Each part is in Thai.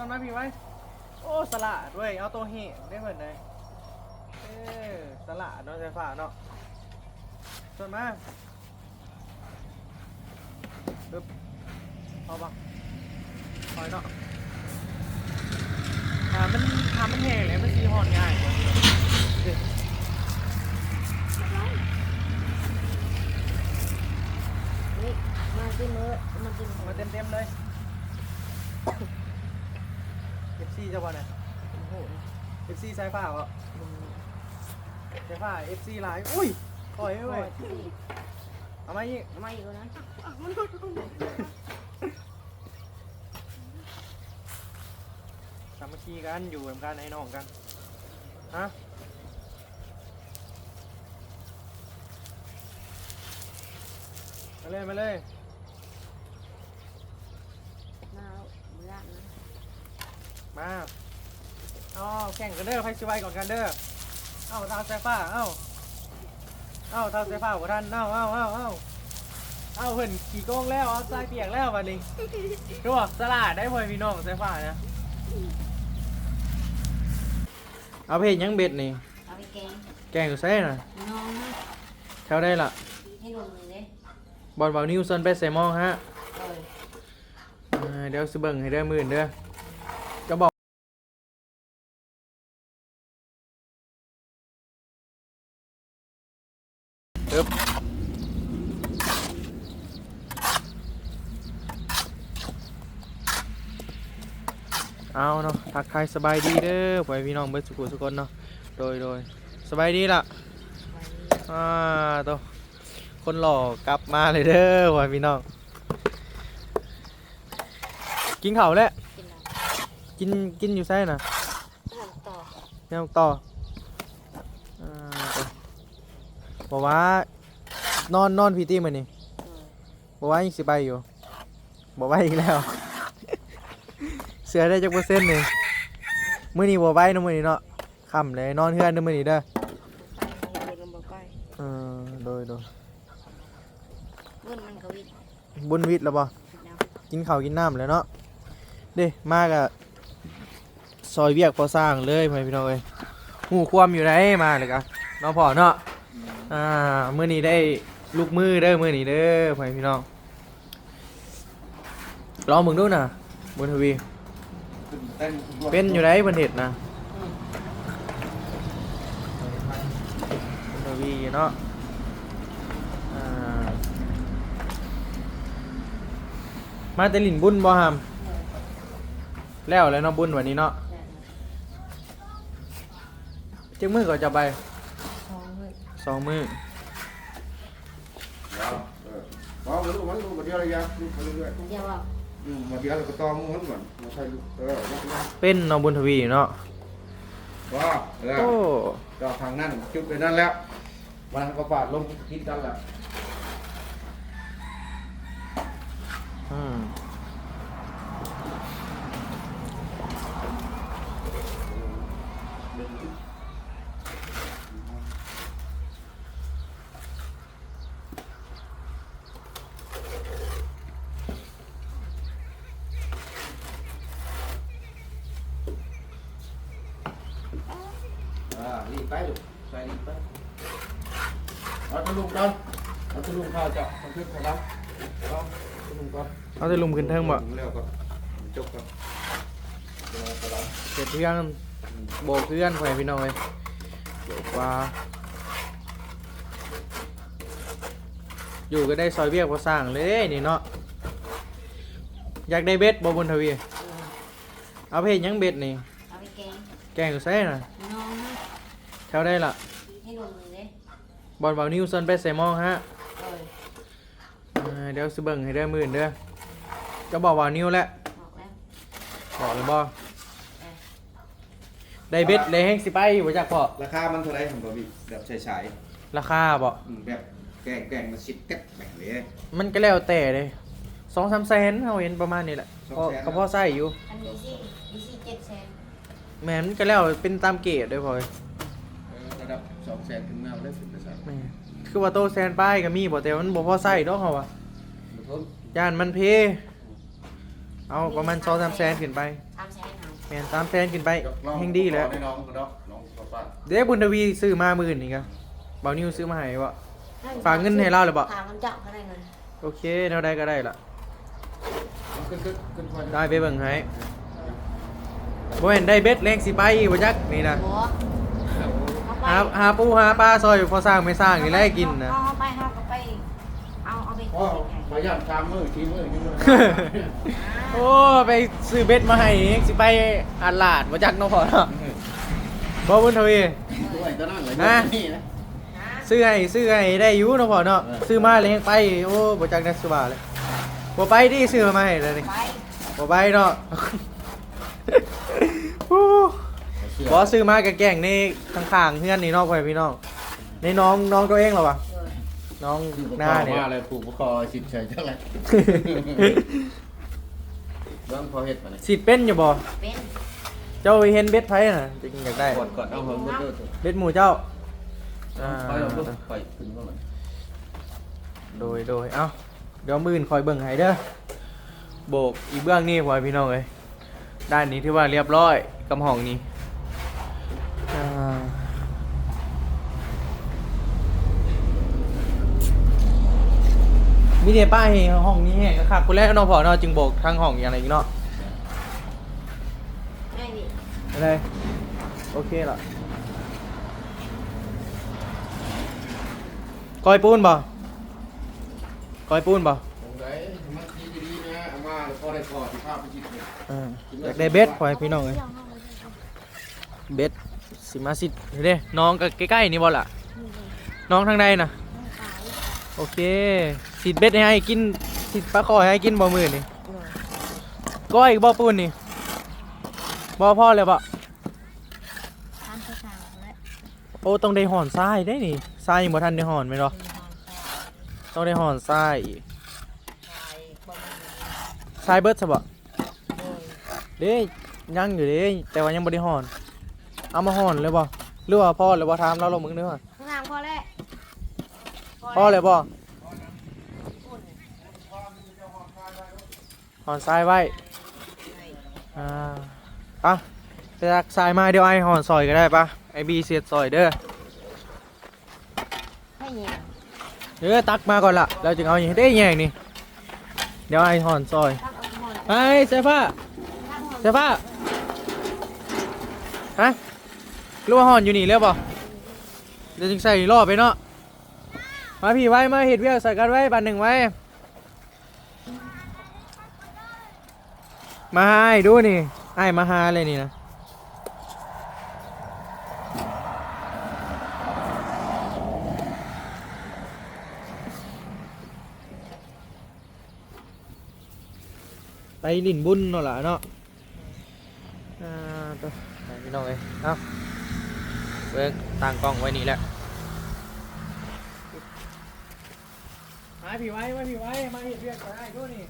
ต้นไม้พี่ไว้ โอ้สละด้วยเอาตัวเฮได้เหมือนเลยเออสละเนาะไฟฟ้าเนาะต้นมาปึ๊บเอาปะคอยเนาะหามันหามันแห้งเลยมันสีหอนง่ายกว่าเด้อนี่มากินมื้อมากินมาเต็มเต็มๆเลยเอ ฟซีจะบอลเนี่ยโอ้โหเอฟซีสายฟ้าเหรอสายฟ้าเอฟซีหลายอุ้ยปล่อยไว้โอ้เว้ยยเอามาอีกทำไมอีกแล้วนะสามัคคีกันอยู่กับกันไอ้น้องกันฮะมาเลยมาเลย มาแล้วมื้อละนะ มาเอาแข่งกันเด้อใครชิไวก่อนกันเด้อเอ้าทางสายฟ้าเอ้าเอ้าทางสายฟ้าของท่านเอ้าเอ้าเอ้าเอ้าเอ้าเพิ่นขี่โกงแล้วเอาทรายเปียกแล้ววันนี้ดูว่าสลาดได้พ่อพี่น้องสายฟ้านะเอาเพจยังเบ็ดนี่เอาไปแกงแกงอยู่ไสน่ะน้องนะแถวได้ล่ะให้ลงเลยเด้บอลเบานิวซอนไปใส่หมองฮะ เออ อ่าเดี๋ยวสิเบิ่งให้ได้หมื่นเด้อจะบอกปึ๊บ เอาเนาะทักทายสบายดีเด้อพ่อแม่พี่น้องเบิดสุขุสุคนเนาะโดยโดยสบายดีล่ะไปอ่าตัวคนหล่อกลับมาเลยเด้อพ่อแม่พี่น้องกินข้าวแล้วกินน้กินกินอยู่ไสน่ะำทำต่อยังต่ออ่าตัวบอกว่านอนนอนพีตี้มื้อนี้เออบอกว่ายังสิไปอยู่บอกว่าอีกแล้ว เสือได้จักเปอร์เซ็นต์นี่มื้อนี้บ่ไปเนาะมื้อนี้เนาะค่ำเลยนอนเฮือนเด้อมื้อนี้เด้อไปไปลงบ่ไปเออโดยโดยเงินมันก็วิทย์บุญวิทย์แล้วบ่กินน้กินข้าวกินน้ำแล้วเนาะเด้มากะซอยเวียกพอสร้างเลยพ่อแม่พี่น้องเอ้ยหูความอยู่ไหนมาเลยกะเนาะพ่อเนาะอ่ามื้อนี้ได้ลูกมือเด้อมื้อนี้เด้อพ่อแม่พี่น้องลองมึงดูน่ะบุญทวี เป็นอยู่ไหนบันเห็ดนะบุญทวีเนาะอ่ามาแต่ลินบุญบ่ฮามำเออแล้วแล้วเนาะบุญวันนี้เนาะแล้วนะจึงมือก็จะไปสองมื้อสองมือ Đó, ừ. Đó, lúc bắn luôn, mà đeo đây ra, lúc mà đeo đây. เดี๋ยวว่า Ừ, mà đeo là cái to muốn vẫn vẫn, nó thay lúc, ờ, nó nó. เป็นเนาะบุญทวีเนาะ Đó, โอ้ là, cho thằng năn, chụp cái năn lẹ. Mà có phạt lông, hít năn lẹ. อื con. เอาแต่ลุมขึ้นเทิงบ่ Đúng leo con. Chụp con. Đó, phải lắm. เก็บเพื่อนโบกเพื่อนพ่อแม่พี่น้องเลยโบกว่า อยู่ก็ได้ซอยเวียพอสร้างเลยนี่เนาะอยากได้เบ็ดบ่บุญทวี เอาเพจยังเบ็ดนี่ เอาไปแกงแกงอยู่น่ะน้องนะแถวได้ล่ะให้ลงเลยเด้บอลเบานิวซอนไปใส่หมองฮะ เออ อ่าเดี๋ยวสิเบิ่งให้ได้หมื่นเด้อ จะบอกว่านิวแล้วออกแล้วบอกเลยบ่เออได้เบ็ดเลยแห้งสิไปบ่จักพอราคามันเท่าไหรผมบอกพี่แบบใช้ราคาบ่ๆอืมแบบแกงแกงมันชิดกัดแบบนี้ มันก็แล้วแต่เลยสองสามแสนเฮาเห็นประมาณนี้แหละสองก็แสน ก็พอใส่อยู่ อันนี้สินี่สิเจ็ดแสนแม่นมันก็แล้วเป็นตามเกรดเด้อพ่อยเออระดับสองแสนถึงแนวได้สิบเปอร์เซ็นต์แม่นคือว่าโตแซนป้ายก็มีบ่แต่มันบ่พอใส่ดอกเฮาว่าบุคคลย่านมันเพ เอาประมาณ2-3แสนขึ้นไปสามแสนแม่นสามแสนขึ้นไปลองแห่งดีแล้วให้น้องน้องน้องป้าเด็กบุญทวีซื้อมาหมื่นนี่ครับเบานิวซื้อมาให้วะฝากเงินให้เราหรือเปล่า ฝากเงินเจ้าก็ได้เงินโอเคเท่าใดก็ได้ละขึ้นขึ้นขึ้นค่อยได้ไปเบิ่งให้บ่เห็นได้เบ็ดแรงสิไปบ่จักนี่นะหมอเอาไปหาหาปูหาปลาซอยพอสร้างไม่สร้างนี่แหละกินนะเอาเอาไปเอาก็ไปเอาเอาไปพ่อ พยายามชามมือชี้มือชี้มือโอ้ไปซื้อเบ็ดมาให้เองสิไปอาลาดบ่จักเนาะพ่อเนาะบ่บุญทวีด้วยตอนนั้นเลยนะนี่นะนะซื้อให้ซื้อให้ได้อยู่เนาะพ่อเนาะเออซื้อมาเลยไปโอ้บ่จักได้สบายเลยบ่ไปดิซื้อมาให้เลยนี่ไปบ่ไปเนาะโอ้บอซื้อมากระแกล้งในข้างๆเพื่อนนี่เนอกไปพี่น้องในน้องน้องตัวเองเหรอวะ เออน้องคือหน้าเนี่ย มาเลยผูกคอสิบเฉยเท่าไหร่ เรื่องพอเฮ็ดมาเนี่ยสิเป็นอยู่บ่เป็นเจ้าเห็นเบ็ดไผน่ะจริงอยากได้กดกดเอาเพิ่มเพิ่มเบ็ดหมูเจ้าอ่าไปเอาเพิ่มไปขึ้นเท่าไหร่โดยโดยเอ้าเดี๋ยวมื่นคอยเบิ่งให้เด้อโบกอีเบื้องนี่พอยพี่น้องเอ้ยด้านนี้ถือว่าเรียบร้อยกำห้องนี้ มีแต่ป้ายให้ห้องนี้แห้งคักๆคนแรกเนาะพอเนาะจึงโบกทางห้องอย่างไรอีกเนาะไอ้นี่อะไรโอเคละกอยปูนบ่กอยปูนบ่ตรงไหนมันดีดีนะเอามาแล้วพอได้พอที่ภาพไปจิตเนี่ยอ่าอยากได้เบ็ดพอยพี่น้องเลยเบ็ดสิมาสิเด้น้องก็ใกล้ๆนี่บ่ล่ะ น้องทางใดน่ะโอเค สิเบ็ดให้กินสิปลาคอยให้กินบ่มื้อนี่ก้อยบ่ปูนนี่บ่พอเลยบ่ทานข้าวสารแล้วโอ้ต้องได้หอนทรายได้นี่ทรายยังบ่ทันได้หอนแม่นบ่เป็นทานข้าวต้องได้หอนทรายอีกสายประมาณนี้ทรายเบิดซะบ่โดยเด้ยังอยู่เด้แต่ว่ายังบ่ได้หอน เอามาหอนเลยบ่หรือว่าพ่อเลยบ่ถามเราลงมึงเด้อข้างล่างพอแล้วพ่อเลยบ่ อุ่น ห อนทรายไว้อ่าปะไปตักทรายมาเดี๋ยวไอ้หอนซอยก็ได้ปะไอ้บีเสียดซอยเด้อให้เงียบเด้อตักมาก่อนละเราจึงเอาอย่างได้แยงนี่เดี๋ยวไอ้หอนซอยตั้งเอาหมอนไอ้เซฟ้าตั้งหมอนเซฟ้าฮะรู้ว่าหอนอยู่นี่แล้วบ่เดี๋ยวจึงใส่รอบไปเนาะมาพี่ไว้มาเห็ดเวียกใส่กันไว้บันหนึ่งไว้ มาให้ดูนี่ไอ้มาหาเลยนี่นะไปลินบุญเนาะล่ะเนาะอ่าตัวไปพี่น้องเอ้ยเอาเบิ่งตั้งกล้องไว้นี่แหละมาพี่ไว้มาพี่ไว้มาเห็ดเวียกใส่ดูนี่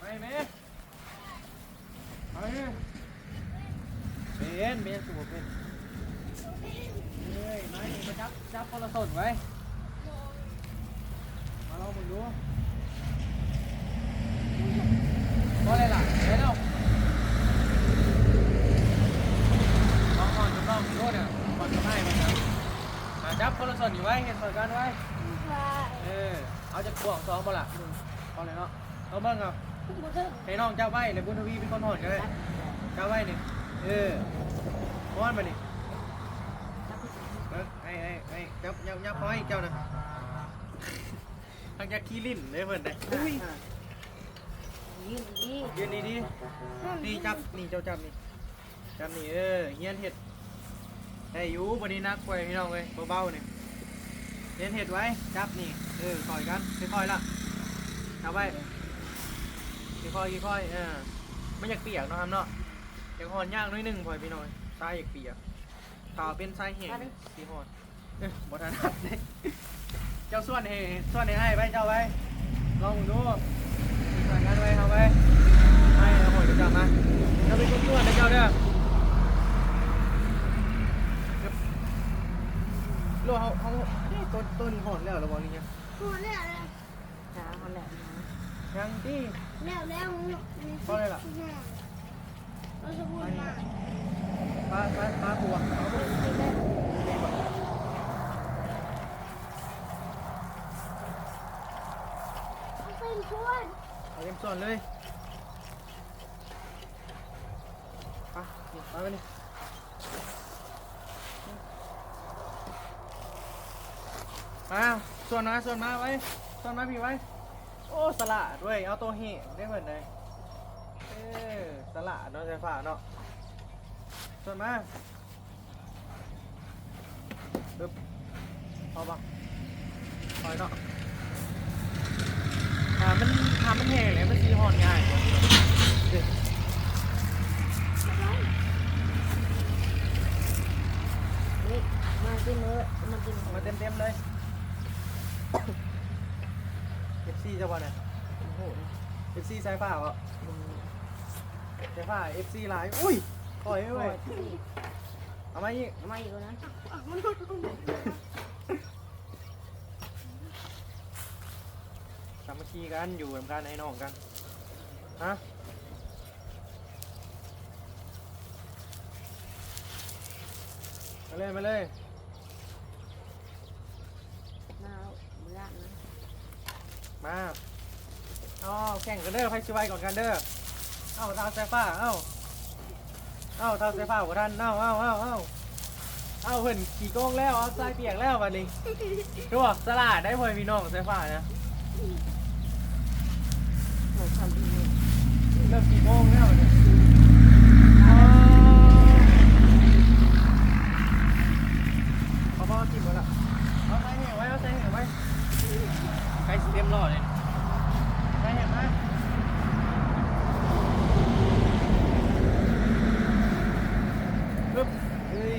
ไปไหม เอาเนี่ยเป็นเป็นสูบเป็นเฮ้ยมานี่มาจับจับคนละสดไว้มาลองมึงดูว่าอะไรล่ะเดี๋ยวลองก่อนจะลองดูเนี่ยก่อนจะให้มันนะมาจับคนละสดอยู่ไว้เห็นสดกันไว้เออเอาจะกวงสองบ่ล่ะเอาเลยเนาะเอาเบิ่งเอา ให้น้องเจ้าไว้เลยบุญทวีเป็นคนหอดกันเลยเจ้าไว้นี่เออม้อนมานี่เออไอ้ไอ้ไอ้ยับยับยับพอยเจ้านะทางจะขี้ลิ้นเลยเพิ่นได้อุ้ยยืนดียืนดีดีนี่จับนี่เจ้าจับนี่จับนี่เออเฮียนเห็ดได้อยู่บนนี้นักไปพี่น้องเลยเบาๆนี่เฮียนเห็ดไว้จับนี่เออคอยกันค่อยๆละจับไว้ ค่อยๆค่อยๆเออไม่อยากเปียกเนาะครับเนาะอยากหอนย่างน้อยหนึ่งพอยพี่น้อยทรายอยากเปียกขาวเป็นทรายแห้งสีหอนเอ้ยบทันหัดเลยเจ้าส่วนเฮส่วนเฮให้ไว้เจ้าไว้ลองดูใส่กันไว้เอาไว้ให้เอาหอยเจ้ามาเจ้าเป็นคนส่วนนะเจ้าเด้อโลกเขาเขานี่ต้นต้นหอนแล้วเหรือเปล่านี่เนี่ยๆขาเขาแหลมนะยังที่ แล้วแล้วเพราะอะไรล่ะแล้วป้าป้าป้าผัวเอาไปไม่ได้เป็นชวนเอาเต็มส่วนเลยไปนี่ไปไปนี่มาส่วนมาส่วนมาไว้ส่วนมาพี่ไว้ โอ้สละด้วยเอาตัวเห่ได้เหมือนเลยเออสละเนาะใช่ฝ่าเนาะส่วนมาปึ๊บเอาปะปล่อยเนาะหามันหามันแห่เลยมันสีหอนง่ายเด้อนี่มากินมื้อมากินมาเต็มเต็มเลยเอ ฟซีจะวันไหนโอ้โหเอฟซีสายฟ้าเหรอสายฟ้าเอฟซีไลน์อุ้ยปล่อยไว้เว้ยเอามาอีกเอามาอีกแล้วนะสามัคคีกันอยู่กับการไอ้น้องกัน ฮะมาเลย มาเลย มาเอาเบื่อนะ มาเอาแข่งกันเด้อใครช่วยก่อนกันเด้อเอาทางสายฟ้าเอาเอาทางสายฟ้ากว่าท่านเอาเอาเอาเอาเอาเพิ่นขี่โกงแล้วเอาสายเปียกแล้ววันนี้ดูว่าสลาดได้พลอยพี่น้องสายฟ้านะหนูทำดีเลยเริ่มกี่โมงแล้วเนี่ยอ๋อเอาพ่อกินหมดละเอาใส่เหวไว้ เอาใส่เหวไว้ใกล้สิเต็มรอดเลยใส่เหวไหมปึ๊บเฮ้ย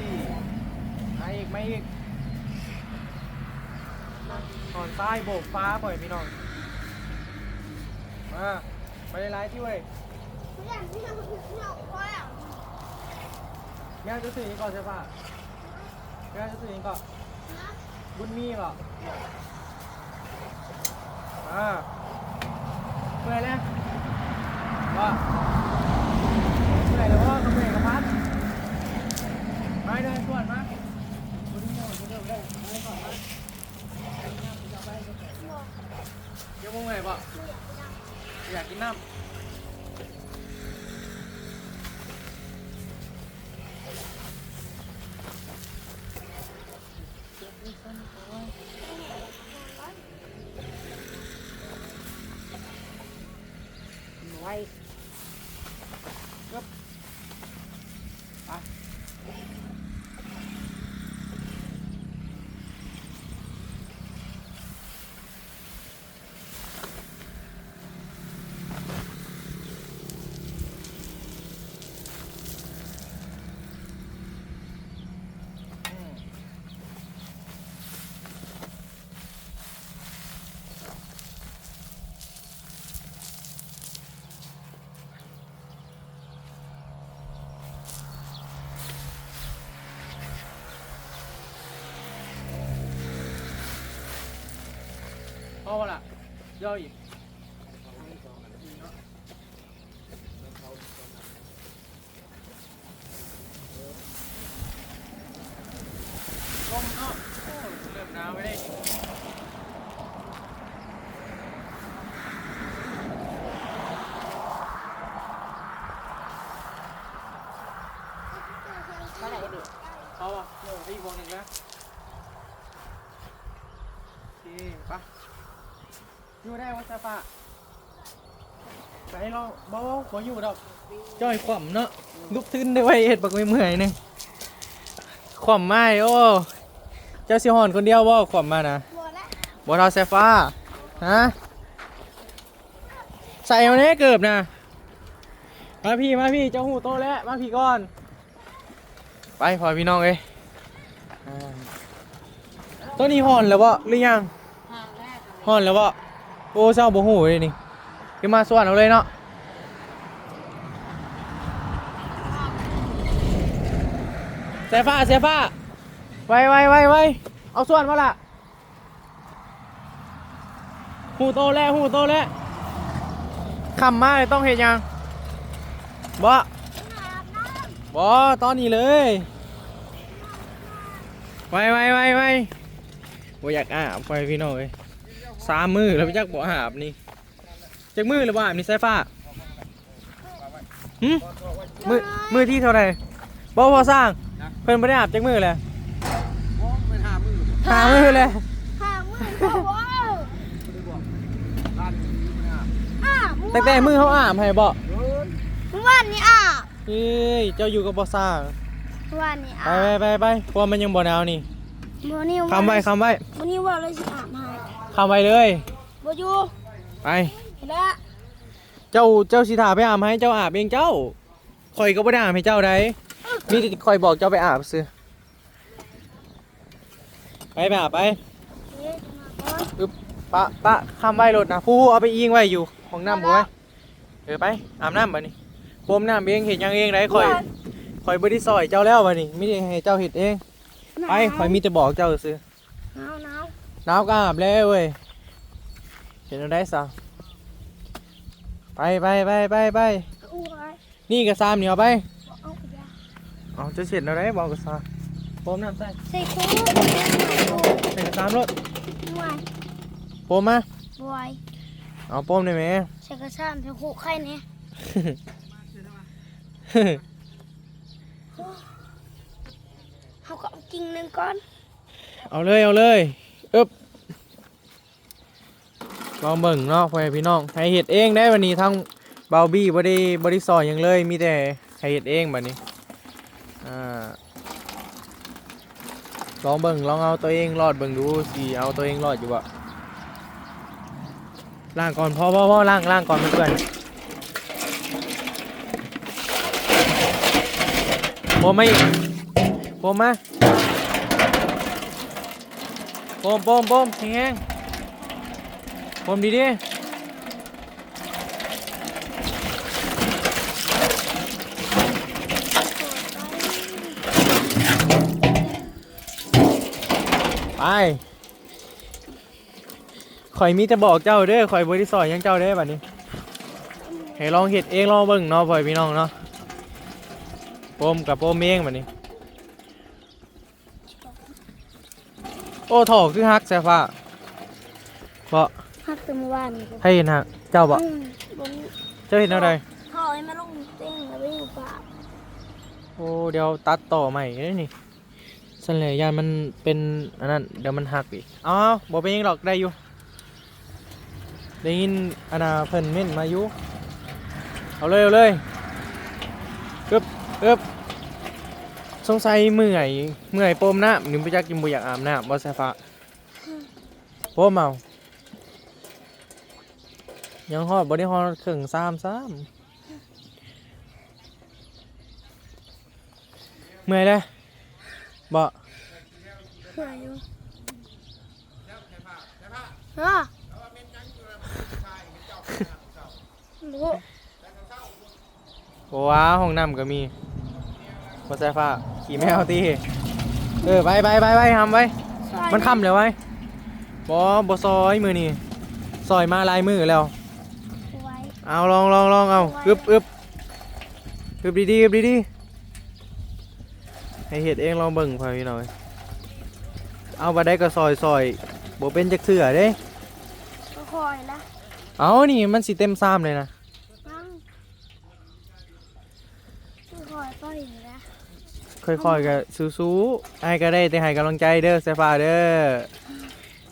มาอีกมาอีกถอน ฟ้าบ่อยพี่น้อง มาไปไล่ที่เว้ย เพื่อนที่เราที่เราพ่อแล้ว แม่จะซื้อยังก่อนใช่ปะแม่จะซื้อยังก่อนบุญมีป่ะอ่าเมื่อยแล้วว่าเมื่อยแล้วว่าก็เมื่อยกับพัดมาเดินก่อนมาบุญมีก่อนจะเดินได้มาก่อนมาเดี๋ยวมึงเมื่อยป่ะ อยากกินน้ำ พอวะล่ะย่ออีกลมเนาะโอ้เริ่มหนาวไปได้ เท่าไหร่ดิ พอป่ะเดี๋ยวอีกวงหนึ่งนะโอเคไปะ อยู่ได้วัชปะไปเราบ่ขออยู่ดอกจ้อยขว่ำเนาะลุกขึ้นได้ไว้เห็ดบักไม่เมื่อยหนึงขว่ำไม่โอ้เจ้าสิหอนคนเดียวบ่ขว่ำมานะหมดแล้วบ่ทอไซฟ้าฮะใส่เอาเนี้เกือบนะมาพี่มาพี่เจ้าหูโตแล้วมาพี่ก่อน ไปพอพี่น้องเอ้ยอ่าตัวนี้ห่อนแล้วบ่หรือยังทางแรกห่อนแล้วบ่ โอ้เศร้าบ่หูเลยนี่ขึ้นมาสวนเอาเลยเนาะเสฟ้าเสฟ้าไวไวไวไวเอาส่วนมาละหูโตแล้วหูโตแล้วคำมากเลยต้องเห็นยังบ่บน้ำบบอตอนนี้เลยไวไวไวไวบ่อยากอาบไปพี่น้องเอ้ย สามมือแล้วพี่จักบ่อาบนี่จักมือหรือว่าอาบนี่สายฟ้าหึมือมือที่เท่าไหร่บ่พอสร้างเพิ่นบ่ได้อาบจักมือเลยไม่ห้ามือหามือเลยห่างมือเขาว่าไม่ได้บอกร้านนี้ไม่ห้าอะตั้งแต่มือเขาอาบให้บ่เฮ้ยเมื่อวานนี้อะเอ้ยเจ้าอยู่กับบ่สร้างเมื่อวานนี้ไปอะไปไปไปเพราะว่ามันยังบ่หนาวนี่มื่อนี้คำไว้คำไว้วันนี้ว่าเลยสิอาบให้ คำไว้เลย บ่อยู่ไป เห็นแล้วเจ้าเจ้าสิถาไปอาบให้เจ้าอาบเองเจ้าคอยก็บ่ได้อาบให้เจ้าได้มีแต่คอยบอกเจ้าไปอาบซื้อไปไปอาบไปเอ๊ะจะมาก่อนปะปะคำไว้รถนะผู้เอาไปอิงไว้อยู่ของน้ำบ่ไว้เออไปอาบน้ำบัดนี้พรมน้ำเองเห็นยังเองได้คอยคอยบ่ได้ซอยเจ้าแล้วบัดนี้ไม่ได้ให้เจ้าเฮ็ดเองไปคอยมีแต่บอกเจ้าซื้อหนาว หนาวหนาวก็อาบแล้วเว้ยเห็นเอาได้ซะไปไปไปไปไปอู้ไว้นี่กระซามเหนียวไปเอาไปยาเอาจะเสร็จแล้วได้บอกกระซามพรมน้ำใส่ใส่คู่ใส่คู่ใส่กระซามรถหน่วยพรมมาบวยเอาพรมได้ไหม ใส่กระชามใส่คู่ไข่เนี่ยเขาก็เอากิ่งหนึ่งก้อนเอาเลยเอาเลยอึบ ลองเบิ่งเนาะพ่อแม่พี่น้องให้เห็ดเองได้วันนี้ทั้งเบาบี้บริบริซอยหยังเลย มีแต่ให้เห็ดเองบัดนี้อ่าลองเบิ่งลองเอาตัวเองรอดเบิ่งดูสิเอาตัวเองรอดอยู่บ่ล่างก่อนพ่อพ่อพ่อล่างล่างก่อนเพื่อนโอไม่โอมาโปมโปมโปมแห้ง ๆโปมดีดีไปข่อยมีแต่บอกเจ้าเด้อข่อยบริสอยยังเจ้าเด้อบัดนี้ให้ลองเห็ดเองลองเบิ่งเนาะพ่อยพี่น้องเนาะโปมกับโปมเองบัดนี้ โอ้โถคือฮักแซ่ฟ้าบ่ ฮักแต่เมื่อวานนี่ให้เห็นฮักเจ้าบ่อืมบ่มีเจ้าเห็นอะไรเขาให้มาลงเต้งแล้วไปอยู่ป่าโอ้เดี๋ยวตัดต่อใหม่เลยนี่สันเลยยานมันเป็นอันนั้นเดี๋ยวมันหักอีกอ๋อบ่เป็นหยังหรอกได้อยู่ได้ยินอันนาเพิ่นเม่นมาอยู่เอาเลยเอาเลยกึบกึบสงสัยเมื่อยเมื่อยโปมน้ำหนึ่งไปจักกินบุอยากอาบน้ำบ่ใส่ฟ้าโปมเอา ยังฮอดบ่ได้ฮอดเครื่องซ้ำซ้ำเมื่อยเลยบ่เหนื่อยอยู่ฮะรู้โอ้ว้าห้องน้ำก็มีบ่ใส่ฟ้าขี่แมวตีเออไปไปไปไปทำไว้มันค่ำแล้วไว้บอบซอยมือนี่ซอยมาลายมือแล้วไว้ เอาลองลองลองเอาอึบอึบอึบดีดีๆอึบดีดีๆให้เห็ดเองลองเบิ่งพอพี่หน่อยเอาบัดได้ก็ซอยซอยบ่เป็นจักเถื่อเด้ก็คอยละเอานี่มันสิเต็มซ้ำเลยนะนั่งก็คอยก็อยู่นะค่อยๆก็สู้ๆไอ้ก็ได้แต่ให้กำลังใจเด้อเซฟ้าเด้อ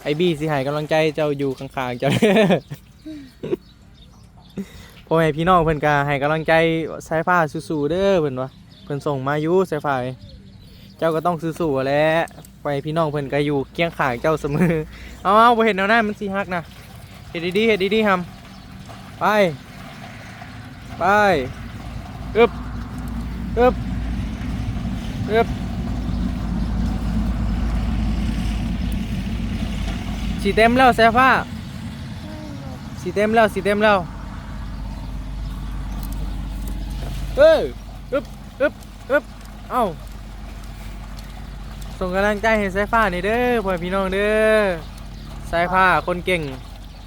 ไอบี้สิให้กำลังใจเจ้าอยู่ข้างๆเจ้าเด้อ พ่อแม่พี่น้องเพิ่นก็ให้กำลังใจสายฟ้าสู้ๆเด้อเพิ่นว่าเพิ่นส่งมาอยู่สายฟ้าเจ้าก็ต้องสู้ๆแหล้วพ่อแม่พี่น้องเพิ่นก็อยู่เคียงข้างเจ้าเสมอเอาเอาบ่เห็นแนวหน้ามันสิฮักนะเฮ็ดดีๆเฮ็ดดีๆทำไปไปอึบอึบอึบสีเต็มแล้วสายฟ้าสีเต็มแล้วสีเต็มแล้ว เอ้ยอึบอึบอึบเอ้าส่งกำลังใจให้สายฟ้านี่เด้อพ่อพี่น้องเด้อสายฟ้าคนเก่ง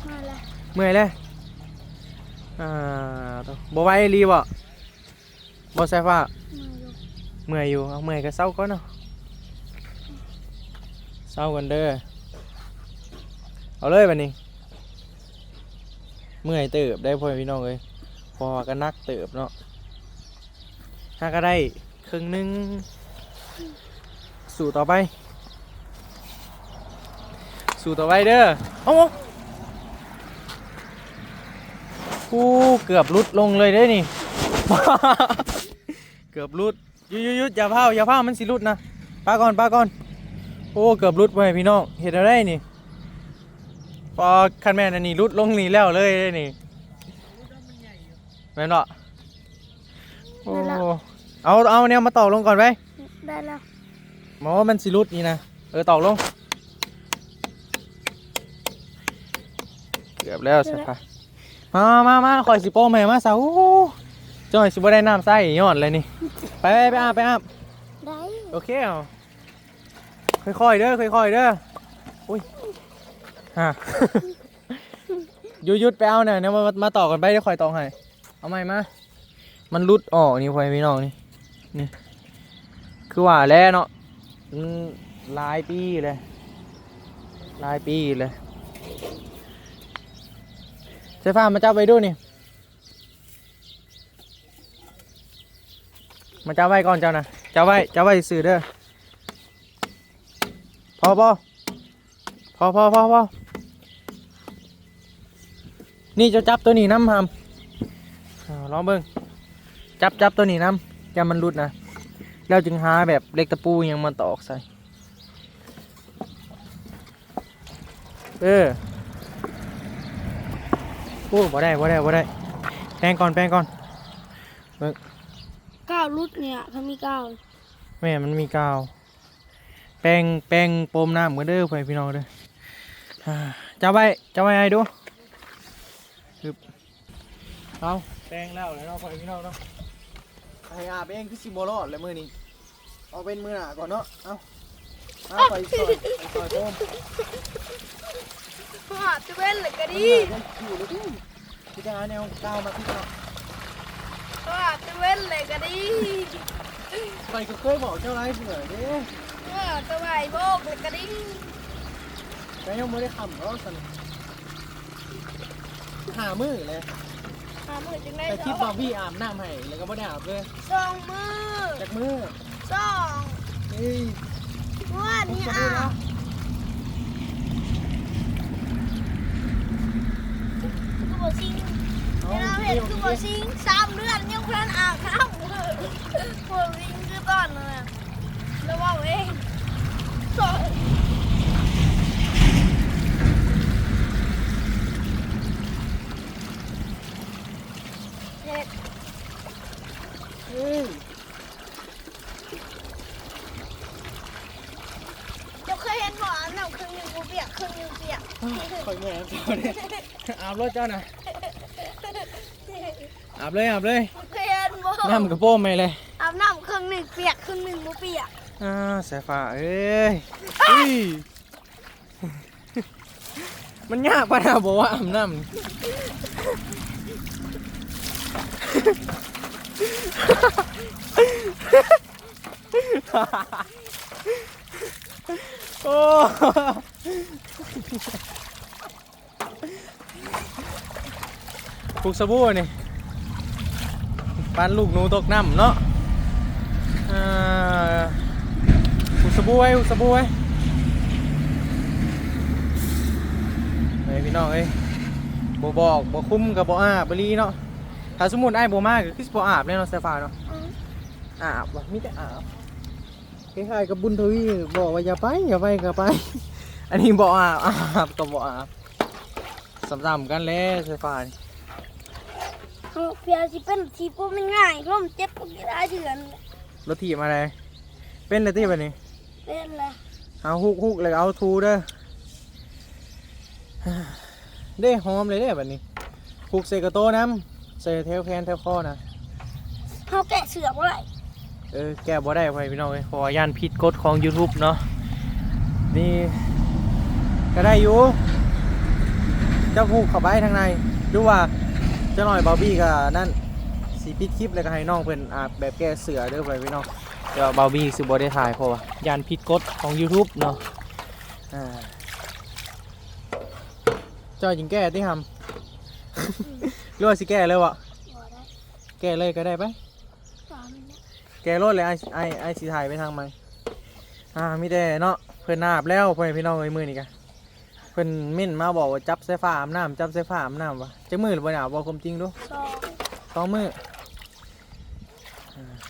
มาละเมื่อยเลยอ่าบ่ไหวอีหลีบ่บ่สายฟ้า มาอยู่เมื่อยอยู่ เอาเมื่อยก็เศร้าก่อนเนาะเศร้ากันเด้อ เอาเลยบัดนี้ เมื่อยเติบได้พ่อพี่น้องเลยพอก็นักเติบเนาะ ถ้าก็ได้ครึ่งหนึง สู่ต่อไป สู่ต่อไปเด้อเอาเอากูเกือบรุดลงเลยเด้นี่ เกือบรุดยุดยุดหยุอย่าพาวอย่าพาวมันสิรุดนะป้าก่อนป้าก่อน โอ้เกือบรุดไปพี่น้องเห็นอะไรนี่พอคันแม่นอันนี้รุดลงนี่แล้วเลยเด้นี่แม่นเนาะ โอ้เอาเอาเนี่ยมาต่อลงก่อนไปได้แล้วหมอว่ามันสิรุดนี่นะเออตอกลงเกือบแล้วสักพักมามามาคอยสิโป้มามาสาวจ้อยสิบ่ได้น้ำใส่ยอดเลยนี่ไปไปไปอาบไปอาบได้โอเคเอาค่อยๆเด้อค่อยๆเด้ออุ้ยฮะ หยุดหยุดไปเอาเนี่ยเดี๋ยวมามาต่อกันไปเดี๋ยวคอยต่อให้เอาใหม่มา มันรุดออกนี่พ่อพี่น้องนี่นี่คือว่าแล้วเนาะหลายปีเลยหลายปีเลยใช้ฟ้ามาจับไว้ดูนี่มาจับไว้ก่อนเจ้านะจับไว้จับไว้สื่อเด้อพอพอพอพอพอพอนี่จะจับตัวนี้น้ำหำอ่าลองเบิ่ง จับจับตัวนี้น้ำแกมันรุดนะแล้วจึงหาแบบเหล็กตะปูยังมาตอกใส่ เออโอ้บ่ได้บ่ได้บ่ได้ แปลงก่อนแปลงก่อนก้าวรุดเนี่ยเขามีก้าวแม่มันมีกาว แปลงแปลงโปมน้ำเหมือนเด้อไปพี่น้องเด้ออ่าจะไว้จะไว้ให้ดูคือเอาแปลงแล้วแล้วเนาะไปพี่น้องเนาะ ให้อาบเองคือสิบรอดเลยมือนี้เอาเป็นมือหน้าก่อนเนาะเอาเอาไปซอยไปซอยโปมหาจะเป็นเลยก็ดีมันอยู่เลยดิพี่จะหาแนวกาวมาพี่เนาะหาจะเป็นเลยก็ดีไปก็เคยบอกเจ้าไรเผื่อเด้เออจะไหวโบกเลยก็ดีแต่ยังไม่ได้ขำเนาะสันหามือเลย หามือจังได้แต่คิดบอบบี้อาบน้ำให้แล้วก็ไม่ได้อาบเลยสองมือจากมือสองเฮ้ยม้วนผมนี่จะอะดูเนาะคือบ่ซิงเอาเวลาเห็นคือบ่ซิงสามเดือนยังพลันอาบน้ำบ่ซิงคือตอนนั้นน่ะแล้วว่าเองสองเฮ็ด เฮ้ย เจ้าเคยเห็นบ่อาบน้ำครึ่งหนึงกูเปียกครึ่งหนึงเปียก คอยแม่เจ้าเนี่ย อาบรถเจ้าน่ะอาบเลยอาบเลยเคยเห็นบ่น้ำกระโป้มไปเลยอาบน้ำครึ่งหนึงเปียกครึ่งหนึงบ่เปียกอ่าสายฟ้าเอ้ยอุ้ยมันยากปะนะบอกว่าอาบน้ำโอ้ ผูกสบู่นี่ปานลูกหนูตกน้ำเนาะอ่าผูกสบู่ไว้ผูกสบู่ไว้เฮ้ยพี่น้องเอ้ยบ่บอกบ่คุ้มกับบ่อาบรีเนาะ ถ้าสมมุติไอ้บ่มากก็คือสิบ่อาบแน่เนาะเสฟ้าเนาะ อาบว่ะมีแต่อาบคล้ายๆกับบุญทวีบอกว่าอย่าไปอย่าไปก็ไป อันนี้บออาบอาบก็บออาบสำๆกันแล้วไฟฟ้านี่ เอาเปียกสิเป็นทีปุ๊บมันง่ายเพราะมันเจ็บปุ๊บได้เดือนรถถีบมาเลยเป็นอะไรที่แบบนี้เป็นเลยเอาฮุกฮุกเลยเอาทูเด้อเด้หอมเลยเด้แบบนี้ฮุกใส่กระโต้น้ำใส่แถวแขนแถวคอนะเขาแกะเสือกอะไรเออแก้บ่ได้ไปพี่น้องเลยขอย่านผิดกฎของ YouTube เนาะนี่ก็ได้อยู่เจ้าผู้เข้าไปทางในดูว่าเจ้าหน่อยบาร์บี้กับนั่นสีปิดคลิปเลยก็ให้น้องเพิ่นอาบแบบแก้เสือเด้อไปพี่น้องเดี๋ยวเบาบี้สิบ่ได้ถ่ายเพราะว่ายานผิดกฎของ YouTube เนาะอ่าเจ้าหญิงแก้ที่ทำ หรือว่าสิแก้เลยวะบ่ได้แก้เลยก็ได้ไปสามเนี่ยแก้รถเลยไอ้ไอ้ไอ้สีถ่ายไปทางไหนอ่ามีแต่เนาะเพื่อนนาบแล้วเพื่อนพี่น้องเอ้ยมือนี่กัน เพื่อนมิ่นมาบอกว่าจับสายฟ้าอาบน้ำจับสายฟ้าอาบน้ำวะจักมือหรือเปล่าบอกความจริงดูสองต้องมือ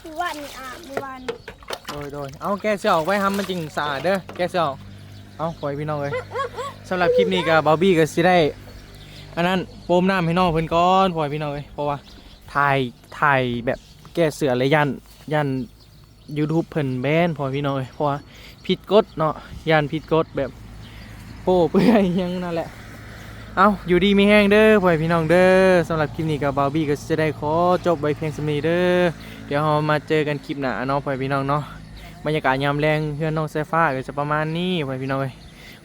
คือวันนี้อาบเมื่อวานโดยโดยเอาแกเสียออกไว้ทำมันจริงสะอาดเด้อแกเสียออกเอาปล่อยพี่น้องเลยสำหรับคลิปนี้กับบาร์บี้ก็สิได้อันนั้นโปมน้ำให้น้องเพิ่นก่อนปล่อยพี่น้องเลยเพราะว่าถ่ายถ่ายแบบแก้เสือเลยยันยัน YouTube เพิ่นแบนพอพี่น้องเอ้ยเพราะว่าผิดกฎเนาะยันผิดกฎแบบ โป้เปื่อยยังนั่นแหละ เอาอยู่ดีมีแห้งเด้อพ่อพี่น้องเด้อสำหรับคลิปนี้กับบาร์บี้ก็จะได้ขอจบไว้เพียงสำนีเด้อเดี๋ยวเรามาเจอกันคลิปหน้าเนาะพ่อพี่น้องเนาะบรรยากาศยามแรงเพื่อนน้องไซฟ้าก็จะประมาณนี้พ่อพี่น้องเอ้ย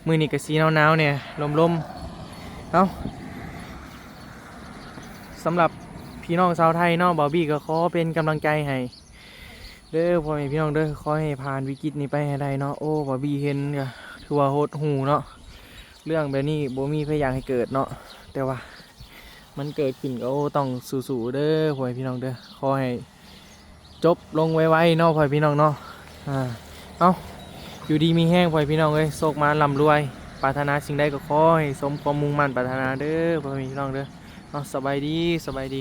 มือนี้ก็สีหนาวๆเนี่ยลมๆเอาสำหรับพี่น้องชาวไทยเนาะบาร์บี้ก็ขอเป็นกำลังใจให้เด้อพ่อแม่พี่น้องเด้อขอให้ผ่านวิกฤตนี้ไปให้ได้เนาะโอ้บ่บีเห็นก็ถือว่าโหดหูเนาะ เรื่องแบบนี้บ่มีใครอยากให้เกิดเนาะแต่ว่า มันเกิดขึ้นก็ต้องสู้ๆเด้อพ่อแม่พี่น้องเด้อขอให้จบลงไวๆเนาะพ่อแม่พี่น้องเนาะอ่าเอาอยู่ดีมีแห้งพ่อแม่พี่น้องเอ้ยโชคมาร่ำรวยปรารถนาสิ่งใดก็ขอให้สมความมุ่งมั่นปรารถนาเด้อพ่อแม่พี่น้องเด้อเอาสบายดีสบายดี